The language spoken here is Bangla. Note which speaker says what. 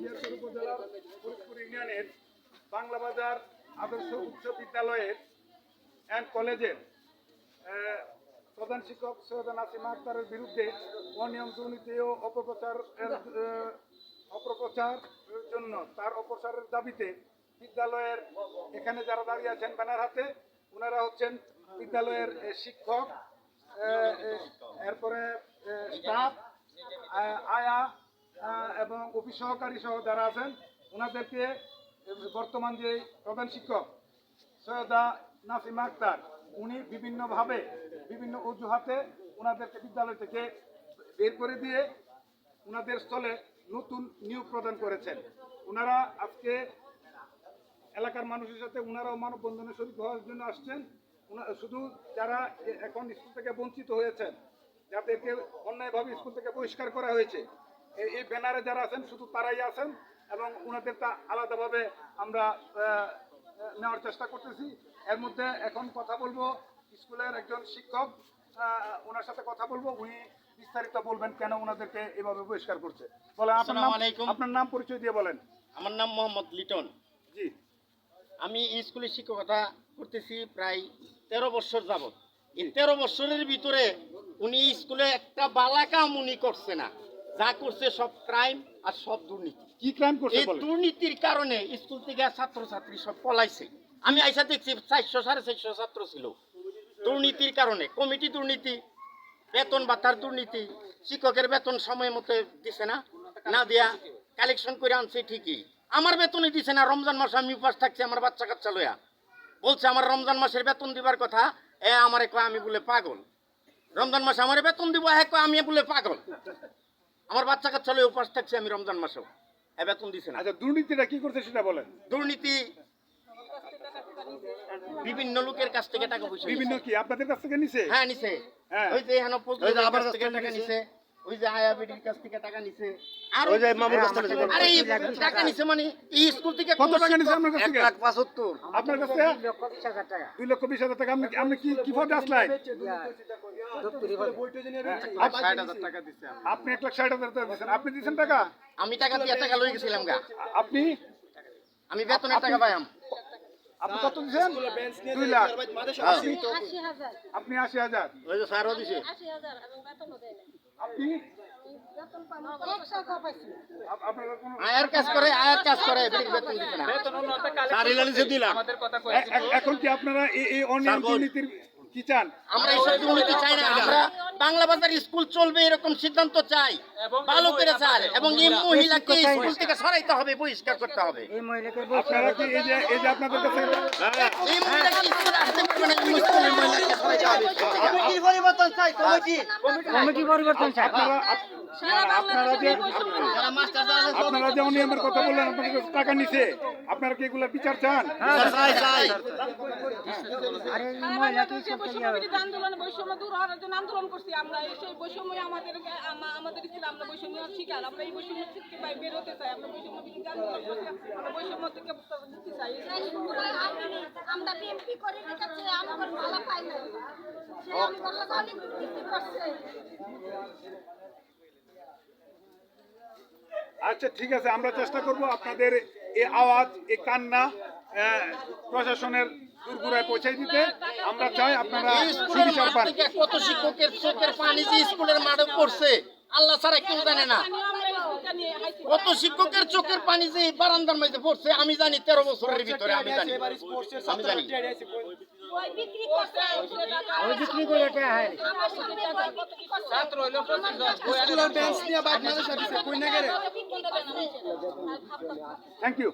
Speaker 1: উপজেলার ফরিদপুর ইউনিয়নের বাংলা বাজার আদর্শ উচ্চ বিদ্যালয়ের অ্যান্ড কলেজের প্রধান শিক্ষক সৈয়দ নাসিমা আক্তারের বিরুদ্ধে অনিয়ম, দুর্নীতি ও অপপ্রচারের জন্য তার অপসারের দাবিতে বিদ্যালয়ের, এখানে যারা দাঁড়িয়ে আছেন ব্যানার হাতে ওনারা হচ্ছেন বিদ্যালয়ের শিক্ষক এরপরে স্টাফ আয়া এবং অফিস সহকারী সহ যারা আছেন ওনাদেরকে বর্তমান যে প্রধান শিক্ষক সৈয়দা নাসিমা আক্তার, উনি বিভিন্নভাবে বিভিন্ন অজুহাতে ওনাদেরকে বিদ্যালয় থেকে বের করে দিয়ে ওনাদের স্থলে নতুন নিয়োগ প্রদান করেছেন। ওনারা আজকে এলাকার মানুষের সাথে ওনারাও মানববন্ধনে শরীর হওয়ার জন্য আসছেন। শুধু যারা এখন স্কুল থেকে বঞ্চিত হয়েছেন, যাদেরকে অন্যায়ভাবে স্কুল থেকে বহিষ্কার করা হয়েছে এই- ব্যানারে যারা আছেন শুধু তারাই আছেন এবং ওনাদেরটা আলাদাভাবে আমরা নেওয়ার চেষ্টা করতেছি। এর মধ্যে এখন কথা বলব স্কুলের একজন শিক্ষক ওনার সাথে কথা বলব। উনি বিস্তারিত বলবেন কেন ওনাদেরকে এভাবে বহিষ্কার করছে। বলেন আপনার নাম আপনার নাম পরিচয় দিয়ে বলেন।
Speaker 2: আমার নাম মোহাম্মদ লিটন।
Speaker 1: জি।
Speaker 2: আমি স্কুলে শিক্ষকতা করতেছি প্রায় তেরো বছর যাবত এই তেরো বছরের ভিতরে উনি স্কুলে একটা বালা কাম উনি করছে না। যা করছে সব ক্রাইম আর সব দুর্নীতি।
Speaker 1: কি ক্রাইম করছে
Speaker 2: এই দুর্নীতির কারণে স্কুল থেকে ছাত্রছাত্রী সব পলাইছে। আমি আইসা দেখছি চারশো সাড়ে চারশো ছাত্র ছিল। দুর্নীতির কারণে কমিটি দুর্নীতি বেতন ভাতার দুর্নীতি শিক্ষকের বেতন সময় মতো দিছে না না দিয়া কালেকশন করে আনছে ঠিকই। আমার বেতনই দিছে না রমজান মাসে আমি উপাস থাকছি আমার বাচ্চা কাচ্চা লয়া বলছে আমার রমজান মাসের বেতন দিবার কথা এ আমারে কয় আমি বলে পাগল। রমজান মাসে আমার বেতন দিব হ্যাঁ কয় আমি বলে পাগল। আমার বাচ্চা কাচ্চা উপাস থাকছি আমি রমজান মাসেও। বেতন দিছে না।
Speaker 1: আচ্ছা দুর্নীতিটা কি করছে সেটা বলেন।
Speaker 2: দুর্নীতি বিভিন্ন লোকের কাছ থেকে টাকা পয়সা
Speaker 1: বিভিন্ন কি আপনাদের কাছ থেকে নিছে?
Speaker 2: হ্যাঁ নিছে।
Speaker 1: হ্যাঁ।
Speaker 2: ওই যে এখানে ফজলুলের কাছ থেকে টাকা নিছে। ওই যে আয়া বিডির কাছ থেকে টাকা নিছে। আর
Speaker 3: ওই যে মামুর কাছ থেকে
Speaker 2: আরে টাকা নিছে মানে এই স্কুল থেকে
Speaker 1: কত টাকা নিছে আপনার কাছ
Speaker 3: এক
Speaker 1: থেকে?
Speaker 3: লাখ পঁচাত্তর।
Speaker 1: আপনার কাছ? থেকে দুই লক্ষ বিশ হাজার টাকা। আপনি আপনি কি কি পদে আসলেন? আপনি এক লাখ ষাট হাজার টাকা দিচ্ছেন আপনি দিচ্ছেন টাকা?
Speaker 2: আমি টাকা দিয়ে টাকা লই গেছিলাম গা।
Speaker 1: আপনি?
Speaker 2: আমি বেতনের টাকা পাইলাম
Speaker 1: আপনি কত দিচ্ছেন? দুই লাখ। আপনি আশি হাজার।
Speaker 3: ওই যে স্যারও দিছে।
Speaker 1: আপনি? এখন কি আপনারা এই এই অনিয়ম দুর্নীতির কি চান?
Speaker 2: আমরা এইসব দুর্নীতি চাই না আমরা বাংলা বাজার স্কুল চলবে এরকম সিদ্ধান্ত চাই। ভালো করে চাই এবং এই মহিলাকে স্কুল থেকে সরাইতে হবে বহিষ্কার করতে হবে।
Speaker 1: আপনারা কি এই যে এই যে আপনাদের কাছে
Speaker 2: এই মহিলাকে স্কুল আসতে পারবে না এই স্কুলের মহিলাকে সরাইতে হবে। কমিটি
Speaker 3: কমিটির পরিবর্তন চাই কমিটি। কমিটি পরিবর্তন চাই।
Speaker 1: আপনারা আপ- আপনারা যে আপনারা যে অনিয়মের কথা বললেন আপনাদের টাকা নিছে? আপনারা কি এগুলা বিচার চান?
Speaker 3: চাই
Speaker 4: আন্দোলন বৈষম্য দূর আন্দোলন করছি আমরা। সেই বৈষম্য আমাদের আমাদের ছিল আমরা বৈষম্য শিকার। আমরা এই বৈষম্য থেকে বাই- বের চাই। আমরা বৈষম্য বিরুদ্ধে আন্দোলন করছি আমরা বৈষম্য থেকে মুক্তি চাই।
Speaker 5: আমরা বিএমপি করে রেখেছি আমার ভালো পাই না সে আমার লাগা অনেক করছে
Speaker 1: আচ্ছা ঠিক আছে আমরা চেষ্টা করব আপনাদের এই আওয়াজ এই কান্না প্রশাসনের দুর্গুড়ায় পৌঁছে দিতে। আমরা চাই আপনারা সুবিচার পান।
Speaker 2: কত শিক্ষকের চোখের পানি যে স্কুলের মাঠে পড়ছে আল্লাহ ছাড়া কেউ জানে না। কত শিক্ষকের চোখের পানি যে বারান্দার মধ্যে পড়ছে আমি জানি তেরো বছরের ভিতরে আমি জানি। আমি জানি।
Speaker 1: Thank you